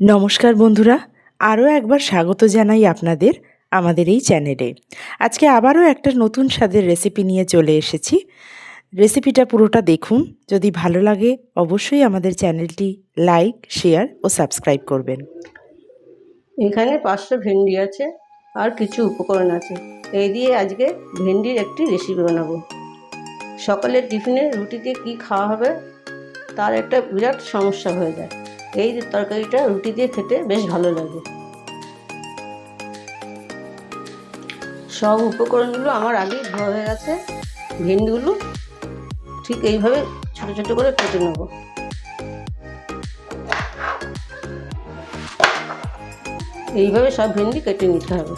নমস্কার বন্ধুরা, আরও একবার স্বাগত জানাই আপনাদের আমাদের এই চ্যানেলে। আজকে আবারও একটা নতুন স্বাদের রেসিপি নিয়ে চলে এসেছি। রেসিপিটা পুরোটা দেখুন, যদি ভালো লাগে অবশ্যই আমাদের চ্যানেলটি লাইক, শেয়ার ও সাবস্ক্রাইব করবেন। এখানে পাঁচশো ভেন্ডি আছে আর কিছু উপকরণ আছে। এই দিয়ে আজকে ভেন্ডির একটি রেসিপি বানাবো। সকালের টিফিনে রুটিতে কি খাওয়া হবে, তার একটা বিরাট সমস্যা হয়ে যায়। এই তরকারিটা রুটি দিয়ে খেতে বেশ ভালো লাগে। সব উপকরণগুলো আমার আগেই ধোয়া হয়ে গেছে, ভেন্ডিগুলো ঠিক এইভাবে ছোটো ছোটো করে কেটে নেব। এইভাবে সব ভেন্ডি কেটে নিতে হবে।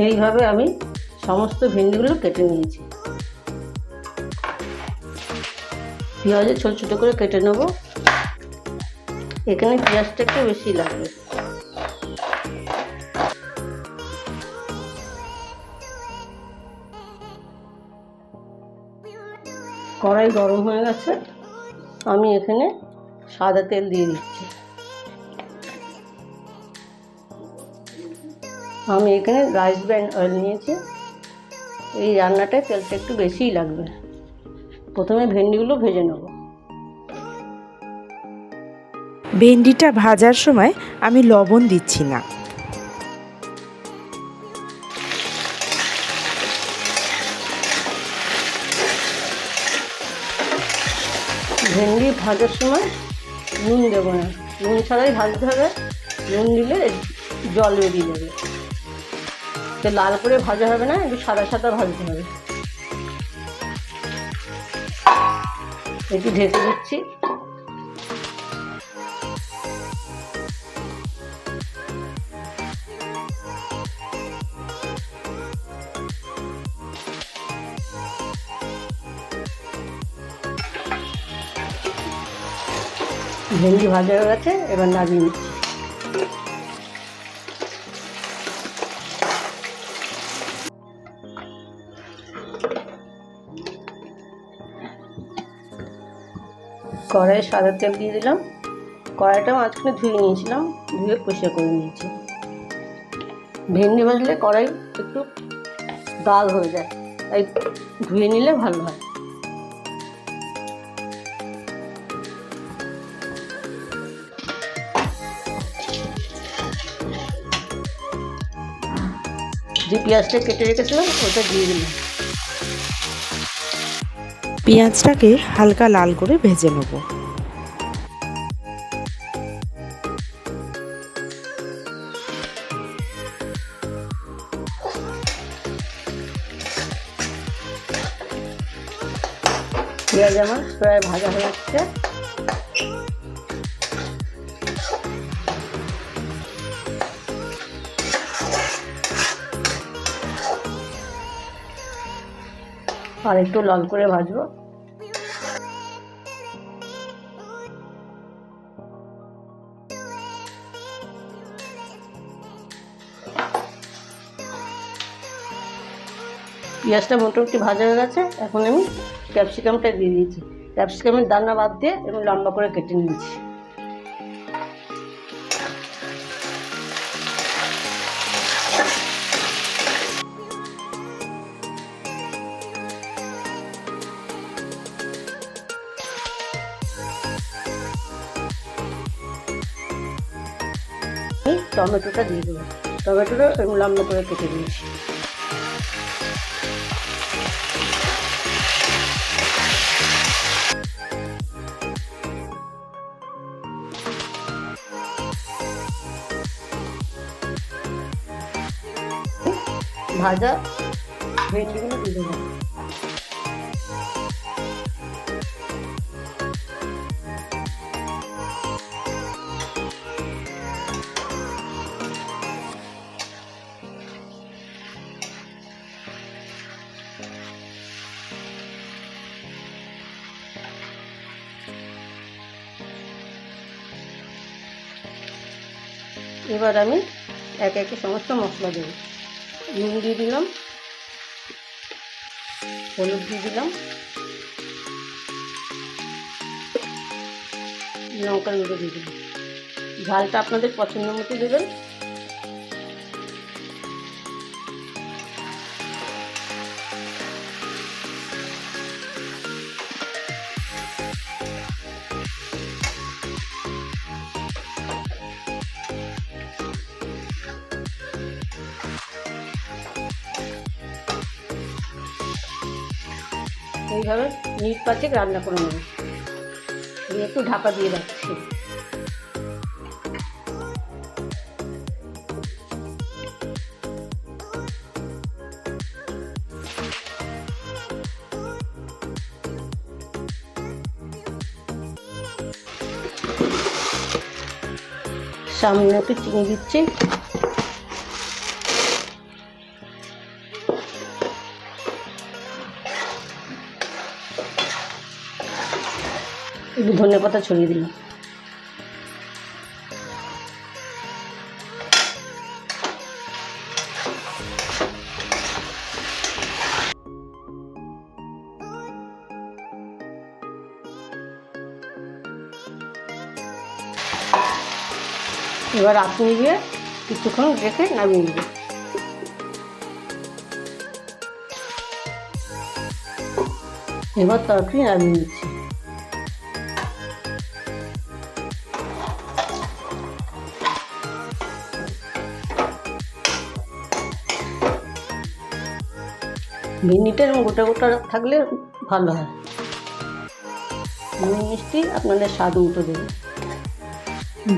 এইভাবে আমি সমস্ত ভেন্ডিগুলো কেটে নিয়েছি। পেঁয়াজে ছোট ছোট করে কেটে নেব। এখানে পেঁয়াজটা একটু বেশি লাগবে। কড়াই গরম হয়ে গেছে। আমি এখানে সাদা তেল দিয়ে দিচ্ছি। আমি এখানে রাইস ব্র্যান্ড অয়েল নিয়েছি। এই রান্নাটায় তেলটা একটু বেশিই লাগবে। প্রথমে ভেন্ডিগুলো ভেজে নেব। ভেন্ডিটা ভাজার সময় আমি লবণ দিচ্ছি না। ভেন্ডি ভাজার সময় নুন দেবো না। নুন ছাড়াই ভাজতে হবে। নুন দিলে জল বেরিয়ে যাবে। তো লাল করে ভাজা হবে না, একটু সাদা সাদা ভাজতে হবে। একটু ঢেকে দিচ্ছি। ভেন্ডি ভাজা হয়ে গেছে, এবার নামিয়ে নিচ্ছি। কড়াইয়ে সাদা তেল দিয়ে দিলাম। কড়াইটা মাঝখানে ধুয়ে নিয়েছিলাম, ধুয়ে পরিষ্কার করে নিয়েছি। ভেন্ডি ভাজলে কড়াই একটু দাগ হয়ে যায়, তাই ধুয়ে নিলে ভালো হয়। যে পেঁয়াজটা কেটে রেখেছিলাম, ওটা দিয়ে দিলাম। পেঁয়াজটাকে হালকা লাল করে ভেজে নেব। পেঁয়াজ আমার প্রায় ভাজা হয়ে যাচ্ছে আর একটু লাল করে ভাজবো। পেঁয়াজটা মোটামুটি ভাজা হয়ে গেছে, এখন আমি ক্যাপসিকামটা দিয়ে দিয়েছি। ক্যাপসিকামের দানা বাদ দিয়ে এবং লম্বা করে কেটে নিয়েছি। টমেটোটা দিয়ে দেবো টমেটোটা লম্বা করে কেটে দিয়েছি ভাজা ভেন্ডিগুলো দিয়ে দেবো এবার আমি একে একে সমস্ত মশলা দেবো। নুন দিয়ে দিলাম। হলুদ দিয়ে দিলাম। লঙ্কা গুঁড়ো দিয়ে দিলাম। ঝালটা আপনাদের পছন্দ মতো দেবেন। এইভাবে মিট পাচেক রান্না করে নেব। একটু ঢাকা দিয়ে রাখছি। সামনে একটু চিনি দিচ্ছি। একটু ধনে পাতা ছড়িয়ে দিলাম। এবার আপনি দিয়ে কিছুক্ষণ রেখে নামিয়ে নেবেন এবার তরকারি নামিয়ে নিচ্ছি। ভেন্ডিটা এরকম গোটা গোটা থাকলে ভালো হয়। আমি মিষ্টি আপনাদের স্বাদ মতো দেবে।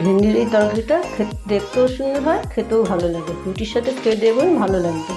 ভেন্ডির এই তরকারিটা খেতে দেখতেও সুন্দর হয়, খেতেও ভালো লাগে। রুটির সাথে খেয়ে দেবেন ভালো লাগবে।